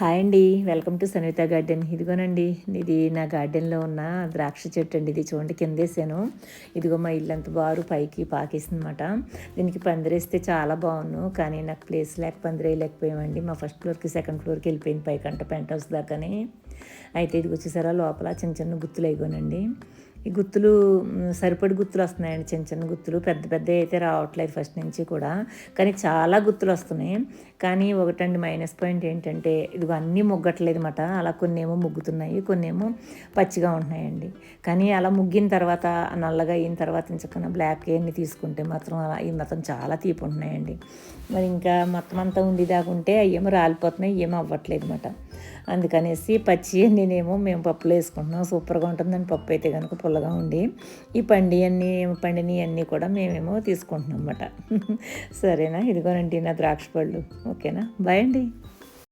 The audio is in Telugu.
హాయ్ అండి. Welcome to Sanvitha garden. ఇదిగోనండి ఇది నా గార్డెన్లో ఉన్న ద్రాక్ష చెట్టు అండి. ఇది చూడండి కిందేసాను ఇదిగో మా ఇల్లు అంత బారు పైకి పాకేసిందన్నమాట దీనికి పందిరేస్తే చాలా బాగున్నాను కానీ నాకు ప్లేస్ లేక పందిరేయలేకపోయామండి. మా ఫస్ట్ ఫ్లోర్కి సెకండ్ ఫ్లోర్కి వెళ్ళిపోయింది పైకంట పెంట్ హౌస్ దాకానే. అయితే ఇది వచ్చేసారా లోపల చిన్న చిన్న గుర్తులు అయిపోనండి ఈ గుత్తులు సరిపడి గుత్తులు వస్తున్నాయండి. చిన్న చిన్న గుత్తులు. పెద్ద పెద్ద అయితే రావట్లేదు ఫస్ట్ నుంచి కూడా. కానీ చాలా గుత్తులు వస్తున్నాయి. కానీ ఒకటండి మైనస్ పాయింట్ ఏంటంటే ఇదిగో అన్నీ ముగ్గట్లేదు అనమాట అలా కొన్ని ఏమో ముగ్గుతున్నాయి కొన్ని ఏమో పచ్చిగా ఉంటున్నాయండి. కానీ అలా ముగ్గిన తర్వాత నల్లగా అయిన తర్వాత ఇంచకన్నా బ్లాక్ అన్ని తీసుకుంటే మాత్రం అలా ఈ మాత్రం చాలా తీపి ఉంటున్నాయండి. మరి ఇంకా మొత్తం అంతా ఉండి దాకుంటే అయ్యేమో రాలిపోతున్నాయి ఏమో అవ్వట్లేదు అనమాట అందుకనేసి పచ్చి నేనేమో మేము పప్పులు వేసుకుంటున్నాం. సూపర్గా ఉంటుందని పప్పు అయితే కనుక పుల్లగా ఉండి ఈ పండి అన్ని పండిని అన్నీ కూడా మేమేమో తీసుకుంటున్నాం అన్నమాట. సరేనా? ఇదిగోనండి నా ద్రాక్ష పళ్ళు. ఓకేనా? బాయ్ అండి.